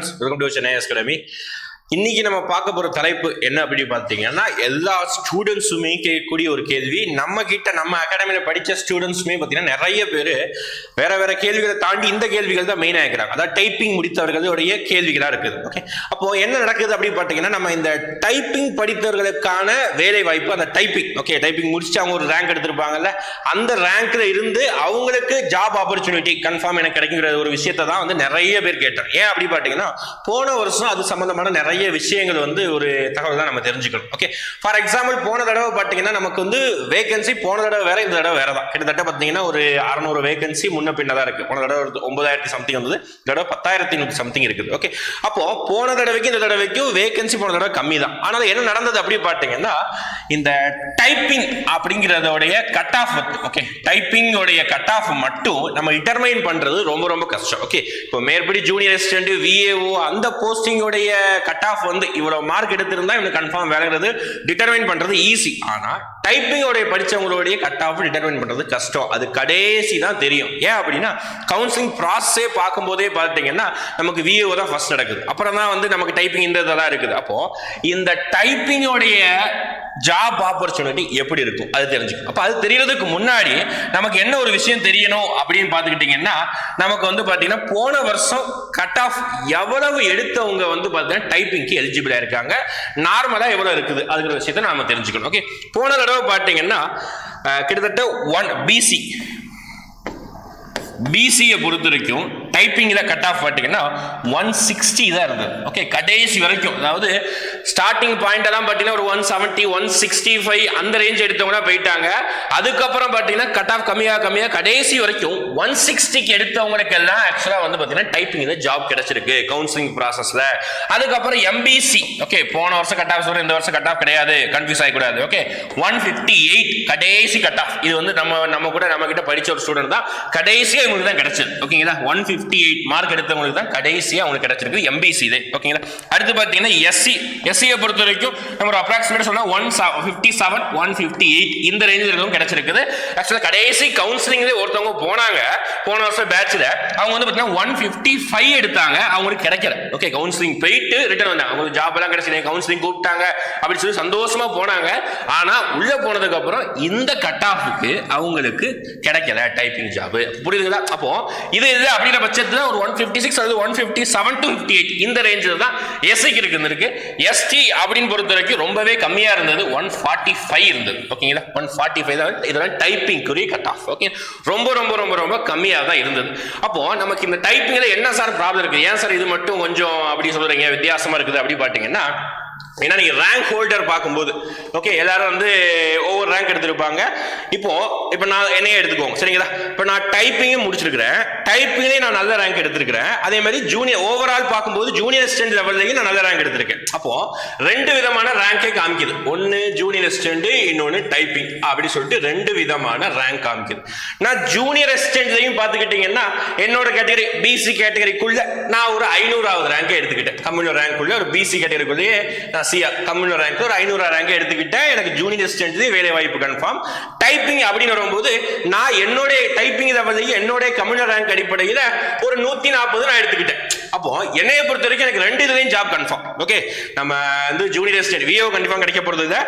Hi students welcome to Chennai academy இன்னைக்கு நம்ம பார்க்க போற தலைப்பு என்ன அப்படி பார்த்தீங்கன்னா எல்லா ஸ்டூடெண்ட்ஸுமே கேட்கக்கூடிய ஒரு கேள்வி. நம்ம கிட்ட நம்ம அகாடமியில படிச்ச ஸ்டூடெண்ட்ஸுமே பார்த்தீங்கன்னா நிறைய பேர் வேற வேற கேள்விகளை தாண்டி இந்த கேள்விகள் தான் மெயினாக இருக்கிறாங்க அதாவது டைப்பிங் முடித்தவர்களுடைய கேள்விகளாக இருக்குது. ஓகே அப்போ என்ன நடக்குது அப்படின்னு பார்த்தீங்கன்னா நம்ம இந்த டைப்பிங் படித்தவர்களுக்கான வேலை வாய்ப்பு அந்த டைப்பிங் ஓகே டைப்பிங் முடிச்சு அவங்க ஒரு ரேங்க் எடுத்திருப்பாங்கல்ல அந்த ரேங்க்ல இருந்து அவங்களுக்கு ஜாப் ஆப்பர்ச்சுனிட்டி கன்ஃபார்ம் எனக்கு கிடைக்குங்கிற ஒரு விஷயத்தை தான் வந்து நிறைய பேர் கேட்டார் ஏன் அப்படி பார்த்தீங்கன்னா போன வருஷம் அது சம்பந்தமான நிறைய நிறைய விஷயங்கள் வந்து ஒரு தகவல் தான் நம்ம தெரிஞ்சுக்கணும். ஓகே ஃபார் எக்ஸாம்பிள் போன தடவை பார்த்தீங்கன்னா நமக்கு வந்து வேகன்சி போன தடவை வேற இந்த தடவை வேற தான் கிட்டத்தட்ட பார்த்தீங்கன்னா ஒரு அறநூறு வேகன்சி முன்ன பின்ன தான் இருக்கு. போன தடவை ஒன்பதாயிரத்தி சம்திங் வந்தது. இந்த தடவை பத்தாயிரத்தி நூற்றி சம்திங் இருக்குது. ஓகே அப்போ போன தடவைக்கு இந்த தடவைக்கும் வேகன்சி போன தடவை கம்மி தான் ஆனால் என்ன நடந்தது அப்படி பார்த்தீங்கன்னா இந்த டைப்பிங் அப்படிங்கிறதோடைய கட் ஆஃப் ஓகே டைப்பிங் உடைய கட் ஆஃப் மட்டும் நம்ம டிட்டர்மைன் பண்றது ரொம்ப ரொம்ப கஷ்டம். ஓகே இப்போ மேற்படி ஜூனியர் அசிஸ்டன்ட் விஏஓ அந்த போஸ்டிங்கோடைய கட் ஆஃப் வந்து இவ்வளவு மார்க் எடுத்திருந்தா இவனுக்கு கன்ஃபார்ம் வேலைங்கிறது டிட்டர்மைன் பண்றது ஈஸி ஆனா டைப்பிங்கோடைய படித்தவங்களுடைய கட் ஆஃப் டிட்டர்மின் பண்ணுறது கஷ்டம். அது கடைசி தான் தெரியும். ஏன் அப்படின்னா கவுன்சிலிங் ப்ராசஸே பார்க்கும்போதே பார்த்தீங்கன்னா நமக்கு விஏஓ தான் ஃபர்ஸ்ட் நடக்குது. அப்புறம் தான் வந்து நமக்கு டைப்பிங் இந்த இதெல்லாம் இருக்குது. அப்போது இந்த டைப்பிங்கோடைய ஜாப் ஆப்பர்ச்சுனிட்டி எப்படி இருக்கும்? அது தெரிஞ்சுக்கும் அப்போ அது தெரியறதுக்கு முன்னாடி நமக்கு என்ன ஒரு விஷயம் தெரியணும் அப்படின்னு பார்த்துக்கிட்டிங்கன்னா நமக்கு வந்து பார்த்தீங்கன்னா போன வருஷம் கட் ஆஃப் எவ்வளவு எடுத்தவங்க வந்து பார்த்தீங்கன்னா டைப்பிங்க்கு எலிஜிபிளாக இருக்காங்க. நார்மலாக எவ்வளோ இருக்குது? அதுங்கிற விஷயத்தை நாம தெரிஞ்சுக்கணும். ஓகே போன தடவை பார்த்தீங்கன்னா கிட்டத்தட்ட ஒன் பிசி பிசியை பொறுத்த வரைக்கும் டைப்பிங்கில் கட் ஆஃப் பார்த்தீங்கன்னா ஒன் சிக்ஸ்டி தான் இருந்தது. ஓகே கடைசி வரைக்கும். அதாவது ஸ்டார்டிங் பாயிண்டெல்லாம் பார்த்தீங்கன்னா ஒரு one seventy one sixty five அந்த ரேஞ்ச் எடுத்தவங்க போயிட்டாங்க. அதுக்கப்புறம் பார்த்தீங்கன்னா கட் ஆஃப் கம்மியாக கம்மியாக கடைசி வரைக்கும் ஒன் சிக்ஸ்டிக்கு எடுத்தவங்களுக்கு எல்லாம் ஆக்சுவலாக வந்து பார்த்தீங்கன்னா டைப்பிங் ஜாப் கிடைச்சிருக்கு கவுன்சிலிங் ப்ராசஸில் அதுக்கப்புறம் எம்பிசி ஓகே போன வருஷம் கட் ஆஃப் சொல்கிறேன் இந்த வருஷம் கட் ஆஃப் கிடையாது. கன்ஃபியூஸ் ஆகக்கூடாது ஓகே ஒன் ஃபிஃப்டி எயிட் கடைசி கட் ஆஃப் இது வந்து நம்ம நம்ம கூட நம்ம கிட்ட ஒரு ஸ்டூடெண்ட் தான். கடைசியாக இவங்களுக்கு தான் கிடைச்சது. ஓகேங்களா ஒன் ஃபிஃப்டி எயிட் மார்க் எடுத்தவங்களுக்கு தான் கடைசியாக அவங்களுக்கு கிடைச்சிருக்கு எம்பிசி இது. ஓகேங்களா அடுத்து பார்த்தீங்கன்னா எஸ்சி எஸ்சியை பொறுத்த வரைக்கும் நம்ம ஒரு அப்ராக்சிமேட் சொன்னால் one fifty seven one fifty eight இந்த ரேஞ்சில் இருக்கவும் கிடைச்சிருக்குது. ஆக்சுவலாக கடைசி கவுன்சிலிங்லேயே ஒருத்தவங்க போனாங்க. போன வருஷம் பேட்சில் அவங்க வந்து பார்த்தீங்கன்னா ஒன் ஃபிஃப்டி ஃபைவ் எடுத்தாங்க. அவங்களுக்கு கிடைக்கல. ஓகே கவுன்சிலிங் போயிட்டு ரிட்டர்ன் வந்தாங்க. அவங்களுக்கு ஜாப் எல்லாம் கிடைச்சி கவுன்சிலிங் கூப்பிட்டாங்க அப்படின்னு சொல்லி சந்தோஷமாக போனாங்க. ஆனால் உள்ளே போனதுக்கப்புறம் இந்த கட் ஆஃபுக்கு அவங்களுக்கு கிடைக்கல டைப்பிங் ஜாப் புரியுதுங்களா? அப்போ இது இது அப்படிங்கிற பட்சத்தில் ஒரு ஒன் ஃபிஃப்டி சிக்ஸ் அல்லது one fifty seven to fifty eight இந்த ரேஞ்சில் தான் எஸ்சிக்கு இருக்குது இருக்கு. எஸ்டி அப்படின்னு பொறுத்த வரைக்கும் ரொம்பவே கம்மியாக இருந்தது. ஒன் ஃபார்ட்டி ஃபைவ் இருந்தது. ஓகேங்களா ஒன் ஃபார்ட்டி ஃபைவ் தான். இதெல்லாம் டைப்பிங்குரிய கட் ஆஃப் ஓகே ரொம்ப ரொம்ப ரொம்ப ரொம்ப கம்மியாக தான் இருந்தது. அப்போது நமக்கு இந்த டைப்பிங்கில் என்ன சார் ப்ராப்ளம் இருக்குது? ஏன் சார் இது மட்டும் கொஞ்சம் அப்படி சொல்கிறீங்க வித்தியாசமாக இருக்குது அப்படி பார்த்தீங்கன்னா ஏன்னா நீங்க ரேங்க் ஹோல்டர் பார்க்கும்போது ஓகே எல்லாரும் வந்து ஒவ்வொரு ரேங்க் எடுத்திருப்பாங்க. இப்போ இப்போ நான் என்னையே எடுத்துக்கோங்க. சரிங்களா? இப்போ நான் டைப்பிங்கும் முடிச்சிருக்கிறேன். டைப்பிங்லேயே நான் நல்ல ரேங்க் எடுத்திருக்கிறேன். அதே மாதிரி ஜூனியர் ஓவரால் பார்க்கும்போது ஜூனியர் அசிஸ்டன்ட் லெவல்லையும் நான் நல்ல ரேங்க் எடுத்திருக்கேன். அப்போ ரெண்டு விதமான ரேங்கே காமிக்குது. ஒன்று ஜூனியர் அசிஸ்டன்ட் இன்னொன்று டைப்பிங் அப்படின்னு சொல்லிட்டு ரெண்டு விதமான ரேங்க் காமிக்குது. நான் ஜூனியர் அசிஸ்டன்ட்லையும் பார்த்துக்கிட்டிங்கன்னா என்னோட கேட்டகரி பிசி கேட்டகரிக்குள்ள நான் ஒரு ஐநூறாவது ரேங்கை எடுத்துக்கிட்டேன். கம்யூனல் ரேங்க்குள்ள ஒரு பிசி கேட்டகரிக்குள்ளேயே நான் சியா கம்யூனல் ரேங்க் ஒரு ஐநூறு ரேங்க் எடுத்துக்கிட்டேன். எனக்கு ஜூனியர் அசிஸ்டன்ட் வேலை வாய்ப்பு கன்ஃபார்ம் டைப்பிங் அப்படின்னு வரும்போது நான் என்னோட டைப்பிங் லெவலையும் என்னோட கம்யூனல் ரேங்க் அடிப்படையில் ஒரு நூத்தி நாற்பது நான் எடுத்துக்கிட்டேன். அப்போ என்னைய பொறுத்த வரைக்கும் எனக்கு ரெண்டு இதுலையும் ஜாப் கன்ஃபார்ம் ஓகே நம்ம வந்து ஜூனியர் அசிஸ்டன்ட் விஓ கண்டிப்பாக கிடைக்க போறது இல்லை.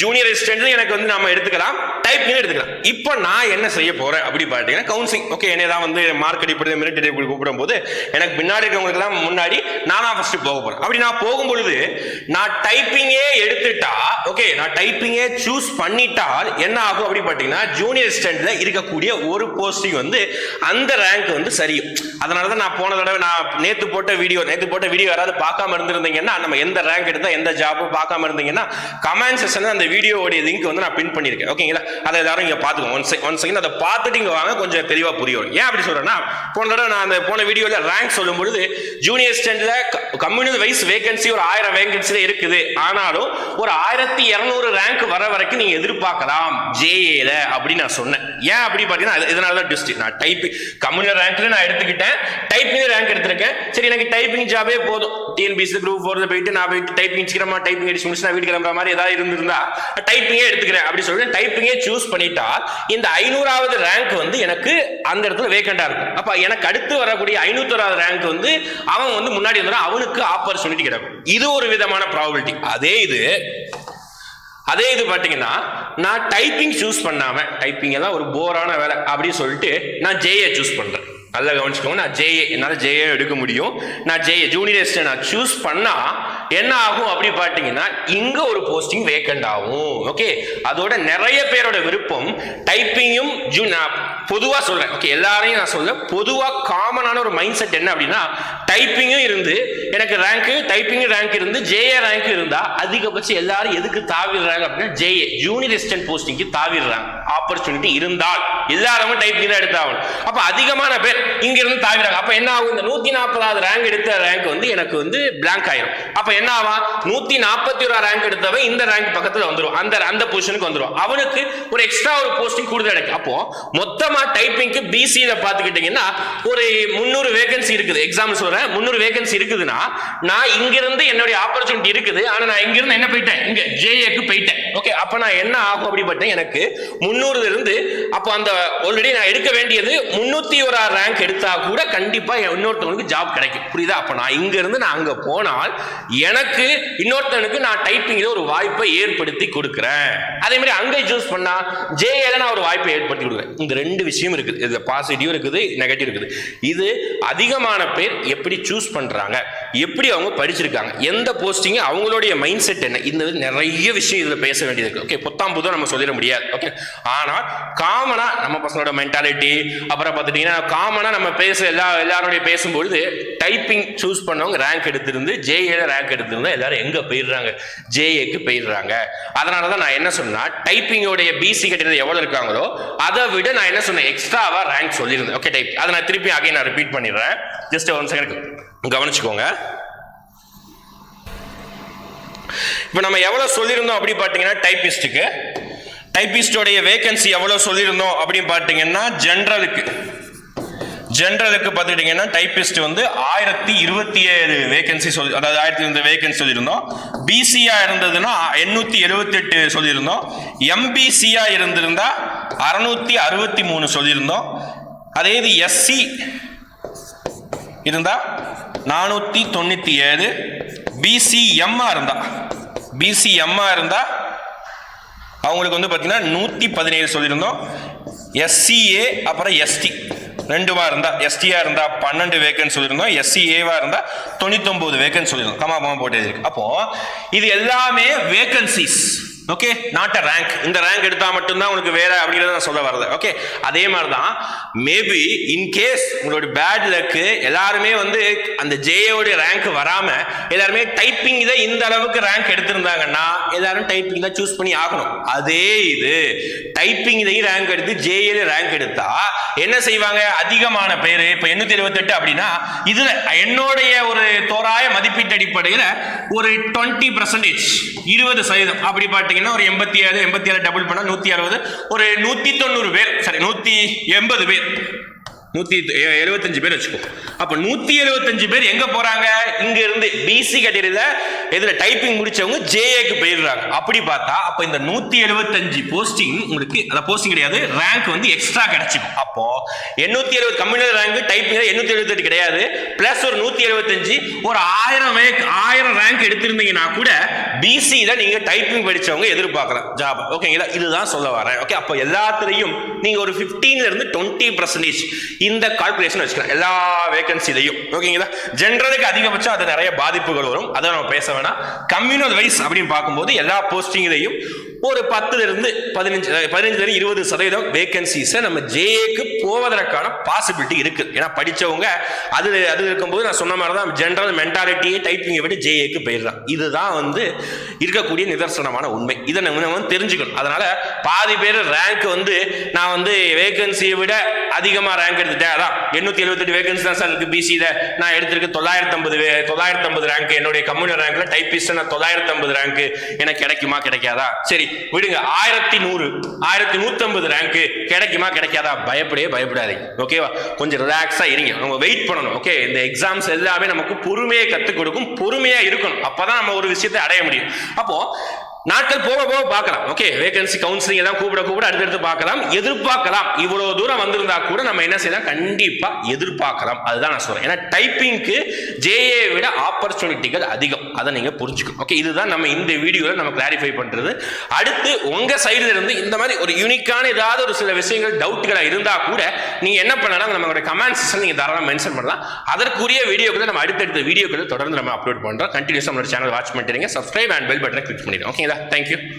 ஜூனியர் அசிஸ்டன்ட் எனக்கு வந்து நம்ம எடுத்துக்கலாம். டைப்பிங் எடுத்துக்கலாம். இப்போ நான் என்ன செய்ய போறேன் அப்படி பார்த்தீங்கன்னா கவுன்சிலிங் ஓகே என்னை தான் வந்து மார்க் அடிப்படையில் மெரிட் அடிப்படையில் கூப்பிடும் போது எனக்கு பின்னாடி இருக்கிறவங்களுக்குலாம் முன்னாடி நானா ஃபர்ஸ்ட் போக போறேன். அப்படி நான் போகும்பொழுது நான் டைப்பிங்கே எடுத்துட்டா ஓகே நான் டைப்பிங்கே சூஸ் பண்ணிட்டால் என்ன ஆகும் அப்படி பார்த்தீங்கன்னா ஜூனியர் அசிஸ்டன்ட்ல இருக்கக்கூடிய ஒரு போஸ்டிங் வந்து அந்த ரேங்க் வந்து சரியும். அதனால தான் நான் போன தடவை நான் நேற்று போட்ட வீடியோ நேற்று போட்ட வீடியோ யாராவது பார்க்காம இருந்திருந்தீங்கன்னா நம்ம எந்த ரேங்க் எடுத்தால் எந்த ஜாப்பும் பார்க்காம இருந்தீங்கன்னா கமெண்ட் செஷன் அந்த வீடியோடைய லிங்க் வந்து நான் பின் பண்ணியிருக்கேன். ஓகேங்களா அதை எல்லாரும் இங்கே பார்த்துக்கோங்க. ஒன் செகண்ட் ஒன் செகண்ட் அதை பார்த்துட்டு இங்கே வாங்க கொஞ்சம் தெளிவாக புரிய வரும் ஏன் அப்படி சொல்கிறேன்னா போன தடவை நான் அந்த போன வீடியோவில் ரேங்க் சொல்லும் பொழுது ஜூனியர் ஸ்டாண்டில் கம்யூனல் வைஸ் வேகன்சி ஒரு ஆயிரம் வேகன்சியில் இருக்குது. ஆனாலும் ஒரு ஆயிரத்தி இரநூறு ரேங்க் வர வரைக்கும் நீங்கள் எதிர்பார்க்கலாம். ஜேஏல அப்படின்னு நான் சொன்னேன். ஏன் அப்படி பார்த்தீங்கன்னா இதனால தான் டிஸ்ட்ரிக் நான் டைப்பிங் கம்யூனல் ரேங்க்ல நான் எடுத்துக்கிட்டேன். டைப்பிங் ரேங்க் எடுத்திருக்கேன். சரி எனக்கு டைப்பிங் ஜாபே போதும். டிஎன்பிசி குரூப் ஃபோர்ல போயிட்டு நான் போயிட்டு டைப்பிங் சீக்கிரமா டைப்பிங் அடிச்சு முடிச்சு நான் வீட்டு கிளம்புற மாதிரி ஏதாவது இருந்திருந்தா டைப்பிங்கே எடுத்துக்கிறேன் அப்படின்னு சொல்லிட்டு டைப்பிங்கே சூஸ் பண்ணிட்டா இந்த ஐநூறாவது ரேங்க் வந்து எனக்கு அந்த இடத்துல வேக்கண்டா இருக்கும். அப்ப எனக்கு அடுத்து வரக்கூடிய ஐநூத்தோராவது ரேங்க் வந்து அவன் வந்து முன்னாடி வந்துடும் அவனுக்கு ஆப்பர்ச்சுனிட்டி கிடைக்கும். இது ஒரு விதமான ப்ராபபிலிட்டி அதே இது அதே இது பாத்தீங்கன்னா நான் டைப்பிங் சூஸ் பண்ணாம டைப்பிங் எல்லாம் ஒரு போரான வேலை அப்படின்னு சொல்லிட்டு நான் ஜேஏ சூஸ் பண்றேன். நல்லா கவனிச்சுக்கோங்க. நான் ஜேஏ என்னால் ஜேஏ எடுக்க முடியும். நான் ஜேஏ ஜூனியர் நான் சூஸ் பண்ணால் என்ன ஆகும் அப்படி பார்த்தீங்கன்னா இங்க ஒரு போஸ்டிங் வேக்கண்ட் ஆகும். ஓகே அதோட நிறைய பேரோட விருப்பம் டைப்பிங்கும் ஜூ நான் பொதுவா சொல்றேன். ஓகே எல்லாரையும் நான் சொல்ல பொதுவா காமனான ஒரு மைண்ட் செட் என்ன அப்படின்னா டைப்பிங்கும் இருந்து எனக்கு ரேங்க் டைப்பிங் ரேங்க் இருந்து ஜேஏ ரேங்க் இருந்தா அதிகபட்சம் எல்லாரும் எதுக்கு தாவிடுறாங்க அப்படின்னா ஜேஏ ஜூனியர் அசிஸ்டன்ட் போஸ்டிங்க்கு தாவிடுறாங்க. ஆப்பர்ச்சுனிட்டி இருந்தால். எல்லாருமே டைப்பிங் தான் எடுத்தாகணும். அப்ப அதிகமான பேர் இங்க இருந்து தாவிடுறாங்க. அப்ப என்ன ஆகும்? இந்த நூத்தி நாற்பதாவது ரேங்க் எடுத்த ரேங்க் வந்து எனக்கு வந்து பிளாங்க் ஆயிரும். அப்ப என்ன ஆவான்? நூத்தி நாற்பத்தி ஒரு ரேங்க் எடுத்தவன் இந்த ரேங்க் பக்கத்துல வந்துடும் அந்த அந்த பொசிஷனுக்கு வந்துரும். அவனுக்கு ஒரு எக்ஸ்ட்ரா ஒரு போஸ்டிங் கூடுதல் கிடைக்கும். அப்போ மொத்தமா டைப்பிங்க்கு பிசியில பாத்துக்கிட்டீங்கன்னா ஒரு முந்நூறு வேகன்சி இருக்குது. எக்ஸாம்பிள் சொல்றேன். முந்நூறு வேகன்சி இருக்குதுன்னா நான் இங்கிருந்து என்னுடைய ஆப்பர்ச்சுனிட்டி இருக்குது. ஆனா நான் இங்கிருந்து என்ன போயிட்டேன்? இங்க ஜேஏக்கு போயிட்டேன். ஓகே அப்ப நான் என்ன ஆகும் அப்படிப்பட்டேன்? எனக்கு முந்நூறுல இருந்து அப்போ அந்த ஆல்ரெடி நான் எடுக்க வேண்டியது முன்னூத்தி ஒரு ரேங்க் எடுத்தா கூட கண்டிப்பா இன்னொருத்தவங்களுக்கு ஜாப் கிடைக்கும். புரியுதா? அப்ப நான் இங்க இருந்து நான் அங்க போனால் எனக்கு இன்னொருத்தனுக்கு நான் டைப்பிங்ல ஒரு வாய்ப்பை ஏற்படுத்தி கொடுக்குறேன். அதே மாதிரி அங்கே சூஸ் பண்ணா ஜேஏல நான் ஒரு வாய்ப்பை ஏற்படுத்தி கொடுக்குறேன். இந்த ரெண்டு விஷயம் இருக்குது. இது பாசிட்டிவ் இருக்குது நெகட்டிவ் இருக்குது. இது அதிகமான பேர் எப்படி சூஸ் பண்றாங்க? எப்படி அவங்க படிச்சிருக்காங்க எந்த போஸ்டிங்கு அவங்களுடைய மைண்ட் செட் என்ன இந்த நிறைய விஷயம் இதில் பேச வேண்டியது இருக்கு. ஓகே புத்தாம் புதும் நம்ம சொல்லிட முடியாது. ஓகே ஆனால் காமனாக நம்ம பசங்களோட மென்டாலிட்டி அப்புறம் பார்த்துட்டீங்கன்னா காமனாக நம்ம பேச எல்லா எல்லாருடைய பேசும்பொழுது டைப்பிங் சூஸ் பண்ணவங்க ரேங்க் எடுத்திருந்து ஜேஏல ரேங்க் எடுத்திருந்தா எல்லாரும் எங்கே போயிடுறாங்க? ஜேஏக்கு போயிடுறாங்க. அதனால தான் நான் என்ன சொன்னால் டைப்பிங்கோடைய பிசி கட்டினது எவ்வளோ இருக்காங்களோ அதை விட நான் என்ன சொன்னேன் எக்ஸ்ட்ராவாக ரேங்க் சொல்லியிருந்தேன். ஓகே டைப் அதை நான் திருப்பி அகைன் நான் ரிப்பீட் பண்ணிடுறேன். ஜஸ்ட் ஒன் செகண்ட் கவனிச்சுக்கோங்க. இப்போ நம்ம எவ்வளோ சொல்லியிருந்தோம் அப்படி பார்த்தீங்கன்னா டைப்பிஸ்ட்டுக்கு டைப்பிஸ்டோடைய வேகன்சி எவ்வளோ சொல்லியிருந்தோம் அப்படின்னு பார்த்தீங்கன்னா ஜென்ரலுக்கு ஜென்ரலுக்கு பார்த்துக்கிட்டிங்கன்னா டைப்பிஸ்ட் வந்து ஆயிரத்தி இருபத்தி ஏழு வேகன்சி சொல்லி அதாவது ஆயிரத்தி இருபது வேகன்சி சொல்லியிருந்தோம். பிசியா இருந்ததுன்னா எண்ணூற்றி எழுபத்தெட்டு சொல்லியிருந்தோம். எம்பிசியா இருந்திருந்தா அறநூற்றி அறுபத்தி மூணு சொல்லியிருந்தோம். அதே இது எஸ்சி இருந்தால் நானூற்றி தொண்ணூற்றி ஏழு பிசிஎம்மா இருந்தா. பிசிஎம்மா இருந்தா அவங்களுக்கு வந்து பார்த்தீங்கன்னா நூற்றி பதினேழு சொல்லியிருந்தோம். எஸ்சிஏ அப்புறம் எஸ்டி ரெண்டுவா இருந்தா எஸ்டியா இருந்தா பன்னெண்டு வேக்கன்ஸ் சொல்லியிருந்தோம். எஸ்சிஏவா இருந்தா தொண்ணூத்தொன்பது வேக்கன்ஸ் சொல்லியிருந்தோம். கமா போட்டு எழுதிருக்கு அப்போ இது எல்லாமே vacancies okay not a rank இந்த ரேங்க் எடுத்தால் மட்டும்தான் உனக்கு வேற அப்படிங்கிறத நான் சொல்ல வரது ஓகே அதே மாதிரி தான் மேபி இன்கேஸ் உங்களோட பேட் லக்கு எல்லாருமே வந்து அந்த ஜேயோட ரேங்க் வராமல் எல்லாருமே டைப்பிங் இதை இந்த அளவுக்கு ரேங்க் எடுத்திருந்தாங்கன்னா எல்லாரும் டைப்பிங் தான் சூஸ் பண்ணி ஆகணும். அதே இது டைப்பிங் இதையும் ரேங்க் எடுத்து ஜேஏல ரேங்க் எடுத்தா என்ன செய்வாங்க? அதிகமான பேர் இப்போ எண்ணூற்றி எழுபத்தெட்டு அப்படின்னா இதில் என்னுடைய ஒரு தோராய மதிப்பீட்டு அடிப்படையில் ஒரு டுவெண்ட்டி பர்சன்டேஜ் இருபது சதவீதம் அப்படி பாட்டு பார்த்தீங்கன்னா ஒரு எண்பத்தி ஏழு எண்பத்தி ஏழு டபுள் பண்ணால் நூத்தி அறுபது. ஒரு நூத்தி தொண்ணூறு பேர் சரி நூத்தி எண்பது பேர். நூத்தி எழுபத்தஞ்சு பேர் வச்சுக்கோ. அப்ப நூத்தி எழுபத்தஞ்சு பேர் எங்க போறாங்க? இங்க இருந்து பிசி கட்டிடல இதுல டைப்பிங் முடிச்சவங்க ஜேஏக்கு போயிடுறாங்க. அப்படி பார்த்தா அப்ப இந்த நூத்தி எழுபத்தஞ்சு போஸ்டிங் உங்களுக்கு அந்த போஸ்டிங் கிடையாது ரேங்க் வந்து எக்ஸ்ட்ரா கிடைச்சிக்கும். அப்போ எண்ணூத்தி எழுபது கம்யூனல் ரேங்க் டைப்பிங் எண்ணூத்தி எழுபத்தெட்டு கிடையாது. பிளஸ் ஒரு நூத்தி எழுபத்தஞ்சு ஒரு ஆயிரம் ஆயிரம் ரேங்க் எடுத்திருந்தீங்கன்னா கூட பிசியில் நீங்கள் நீங்க டைப்பிங் படிச்சவங்க எதிர்பார்க்கலாம். ஜாப் ஓகேங்களா இதுதான் சொல்ல வரேன். ஓகே அப்போ எல்லாத்துலயும் நீங்க ஒரு 15 ல இருந்து டுவெண்ட்டி பர்சன்டேஜ் இந்த கால்குலேஷன் வச்சுக்கலாம். எல்லா வேகன்சிலையும் ஓகேங்களா? ஜென்ரலுக்கு அதிகபட்சம் அது நிறைய பாதிப்புகள் வரும். அதை நம்ம பேச வேணாம். கம்யூனல் வைஸ் அப்படின்னு பார்க்கும்போது எல்லா போஸ்டிங்லையும் ஒரு பத்துல இருந்து பதினஞ்சு அஹ், பதினஞ்சுல இருந்து இருபது சதவீதம் வேகன்சிஸை நம்ம ஜேஏக்கு போவதற்கான பாசிபிலிட்டி இருக்கு. ஏன்னா படிச்சவங்க அது அது இருக்கும்போது நான் சொன்ன மாதிரி தான் ஜென்ரல் மென்டாலிட்டியே டைப்பிங்கை விட்டு ஜேஏக்கு போயிடுறான் இதுதான் வந்து இருக்கக்கூடிய நிதர்சனமான உண்மை. இதை நம்ம வந்து தெரிஞ்சுக்கணும். அதனால பாதி பேர் ரேங்க் வந்து நான் வந்து வேகன்சியை விட அதிகமாக ரேங்க் எடுத்து அதான் எண்ணூத்தி எழுபத்தெட்டு வேகன்சி தான் சார் இருக்கு பிசியில நான் எடுத்திருக்க தொள்ளாயிரத்தி ஐம்பது தொள்ளாயிரத்தி ஐம்பது ரேங்க் என்னுடைய கம்யூனல் ரேங்க்ல டைபிஸ்ட் நான் தொள்ளாயிரத்தி ஐம்பது ரேங்க் எனக்கு கிடைக்குமா கிடைக்காதா? சரி விடுங்க. ஆயிரத்தி நூறு ஆயிரத்தி நூத்தி ஐம்பது ரேங்க் கிடைக்குமா கிடைக்காதா? பயப்படவே பயப்படாதீங்க. ஓகேவா கொஞ்சம் ரிலாக்ஸா இருங்க. நம்ம வெயிட் பண்ணணும். ஓகே இந்த எக்ஸாம்ஸ் எல்லாமே நமக்கு பொறுமையை கத்துக் கொடுக்கும். பொறுமையா இருக்கணும். அப்பதான் நம்ம ஒரு விஷயத்தை அடைய முடியும். அப்போ நாட்கள் போக போக பார்க்கலாம். ஓகே வேகன்சி கவுன்சிலிங் எல்லாம் கூப்பிட கூப்பிட அடுத்தடுத்து பார்க்கலாம். எதிர்பார்க்கலாம். இவ்வளவு தூரம் வந்திருந்தா கூட நம்ம என்ன செய்யலாம்? கண்டிப்பா எதிர்பார்க்கலாம். அதுதான் நான் சொல்றேன். ஏன்னா டைப்பிங்க்கு ஜேஏ விட ஆப்பர்ச்சுனிட்டிகள் அதிகம். அதை நீங்க புரிஞ்சுக்கணும். ஓகே இதுதான் நம்ம இந்த வீடியோவில் நம்ம கிளாரிஃபை பண்றது. அடுத்து உங்க சைடுல இருந்து இந்த மாதிரி ஒரு யூனிக்கான ஏதாவது ஒரு சில விஷயங்கள் டவுட்டுகளாக இருந்தா கூட நீங்க என்ன பண்ணலாம்? நம்மளோட கமெண்ட் செக்ஷன் நீங்க தாராளமாக மென்ஷன் பண்ணலாம். அதற்குரிய வீடியோக்களை நம்ம அடுத்தடுத்த வீடியோக்களை தொடர்ந்து நம்ம அப்லோட் பண்றோம். கண்டினியூஸ் நம்மளோட சேனல் வாட்ச் பண்ணிட்டு சப்ஸ்கிரைப் அண்ட் பெல் பட்டனை கிளிக் பண்ணிடுங்க. ஓகேங்களா yeah thank you.